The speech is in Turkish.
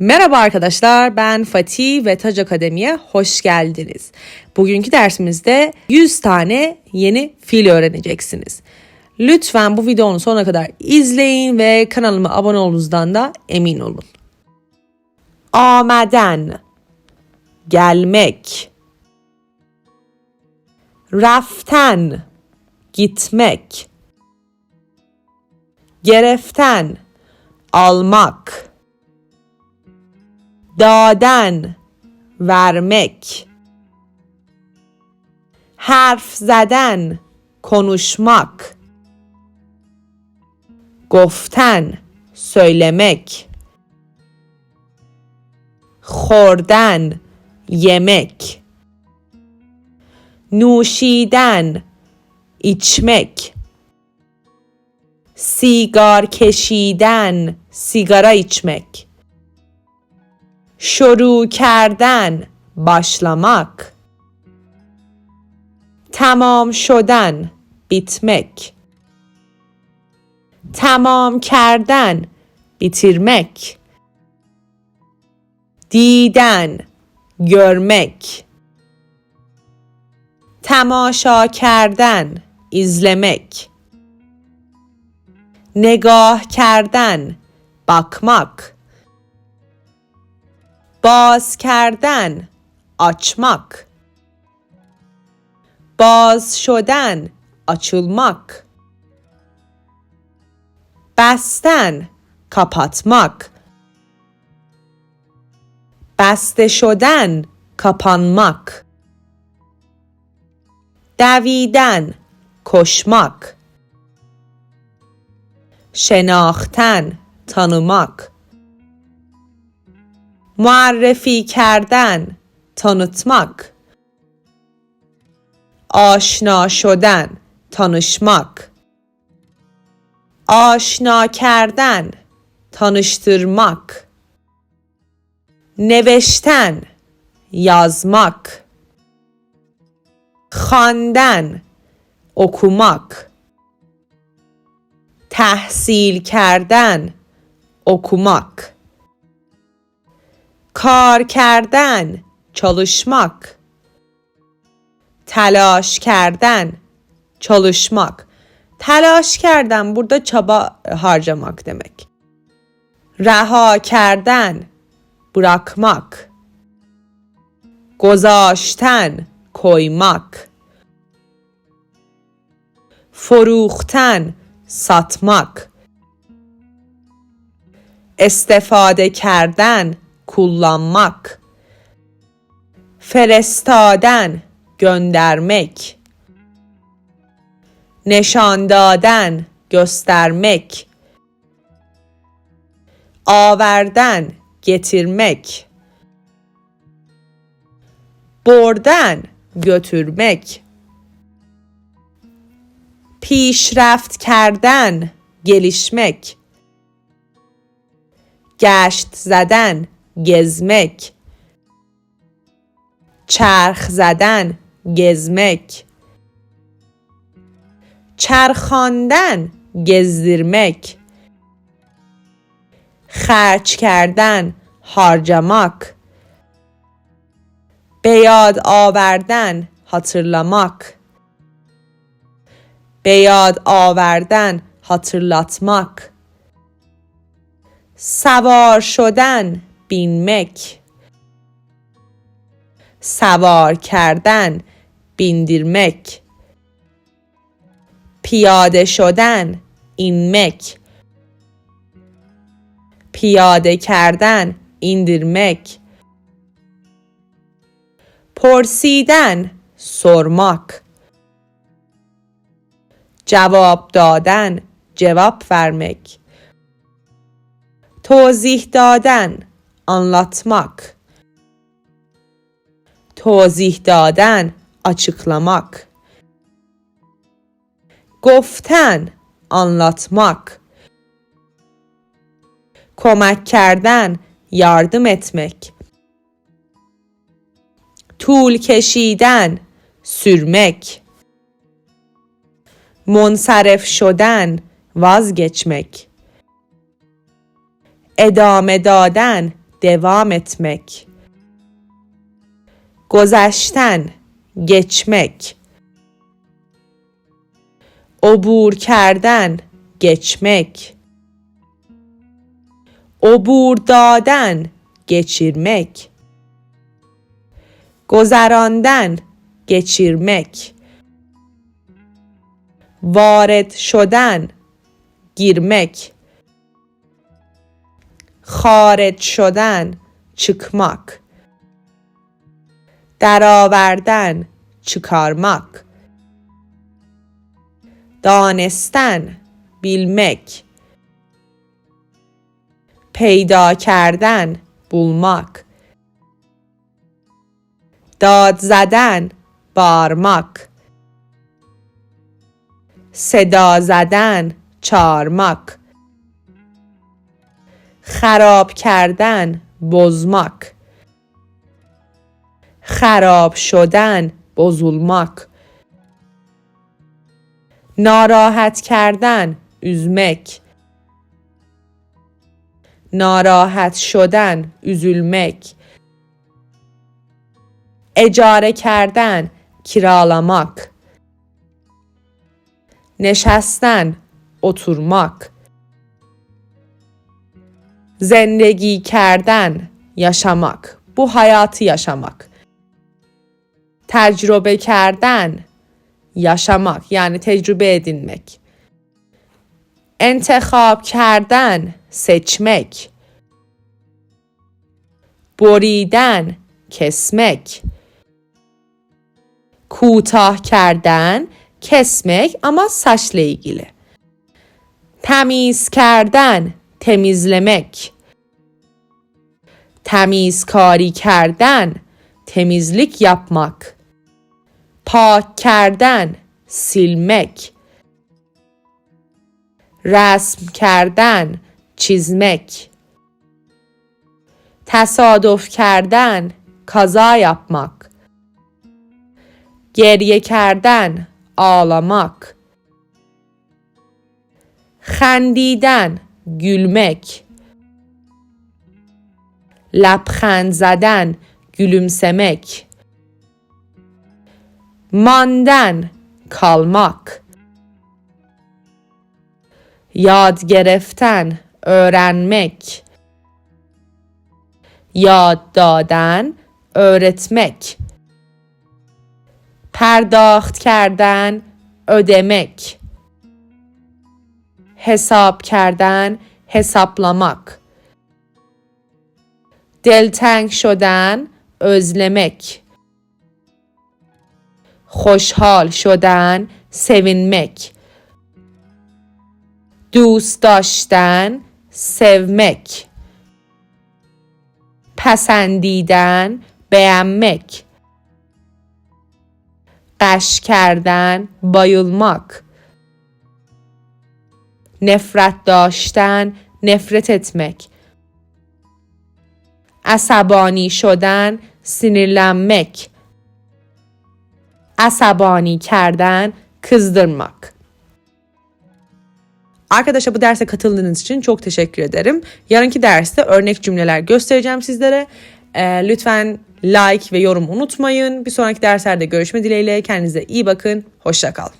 Merhaba arkadaşlar, ben Fatih ve Tac Akademi'ye hoş geldiniz. Bugünkü dersimizde 100 tane yeni fiil öğreneceksiniz. Lütfen bu videonun sonuna kadar izleyin ve kanalıma abone olduğunuzdan da emin olun. Ameden gelmek raften gitmek gereften almak دادن. ورمک. حرف زدن. کنوشماک. گفتن. سویلمک خوردن. یمک. نوشیدن. ایچمک. سیگار کشیدن. سیگارا ایچمک. شروع کردن başlamak تمام شدن bitmek tamam کردن bitirmek دیدن görmek تماشا کردن izlemek نگاه کردن bakmak باز کردن açmak باز شدن açılmak بستن kapatmak بسته شدن kapanmak دویدن koşmak şenakhten tanımak معرفی کردن tanıtmak آشنا شدن tanışmak آشنا کردن tanıştırmak نوشتن yazmak خواندن okumak تحصیل کردن okumak کار کردن çalışmak telaş kerdен çalışmak telaş kerdن burada çaba harcamak demek رها کردن bırakmak گذاشتن koymak فروختن satmak استفاده کردن kullanmak فرستادن göndermek نشان دادن göstermek آوردن getirmek بردن götürmek پیشرفت کردن gelişmek گشت زدن gezmek چرخ زدن gezmek چرخاندن gezdirmek خرچ کردن harcamak به یاد آوردن hatırlamak به یاد آوردن hatırlatmak سوار شدن binmek سوار کردن bindirmek پیاده شدن inmek پیاده کردن indirmek پرسیدن sormak جواب دادن cevap vermek توضیح دادن anlatmak توضیح دادن açıklamak گفتن anlatmak کمک کردن yardım etmek طول کشیدن sürmek منصرف شدن vazgeçmek ادامه دادن devam etmek. گذشتن geçmek. عبور کردن geçmek. عبور دادن geçirmek. گذراندن geçirmek. وارد شدن girmek. خارج شدن çıkmak. درآوردن çıkarmak. دانستن bilmek. پیدا کردن bulmak. داد زدن بارmak. صدا زدن چارماک خراب کردن بزماک. خراب شدن bozulmak ناراحت کردن üzmek. ناراحت شدن üzülmek. اجاره کردن kiralamak نشستن oturmak. Zendegi kerden, yaşamak, bu hayatı yaşamak. Tecrübe kerden, yaşamak yani tecrübe edinmek. Entehab kerden, seçmek. Boriden, kesmek. Kutah kerden, kesmek ama saçla ilgili. Temiz kerden, temizlemek. Temizkari kerdن temizlik yapmak. Pak kerdن silmek. رسم کردن çizmek. تصادف کردن kaza yapmak. گریه کردن ağlamak خندیدن gülmek لبخند زدن gülümsemek ماندن kalmak yad گرفتن öğrenmek yad دادن öğretmek پرداخت کردن ödemek hesap کردن hesaplamak دلتنگ شدن özlemek خوشحال شدن sevinmek دوست داشتن sevmek پسندیدن beğenmek قش کردن bayılmak nefret داشتن nefret etmek عصبانی شدن sinirlenmek عصبانی کردن kızdırmak Arkadaşlar bu derse katıldığınız için çok teşekkür ederim. Yarınki derste örnek cümleler göstereceğim sizlere. Ee, lütfen like ve yorum unutmayın. Bir sonraki derslerde görüşme dileğiyle. Kendinize iyi bakın. Hoşça kalın.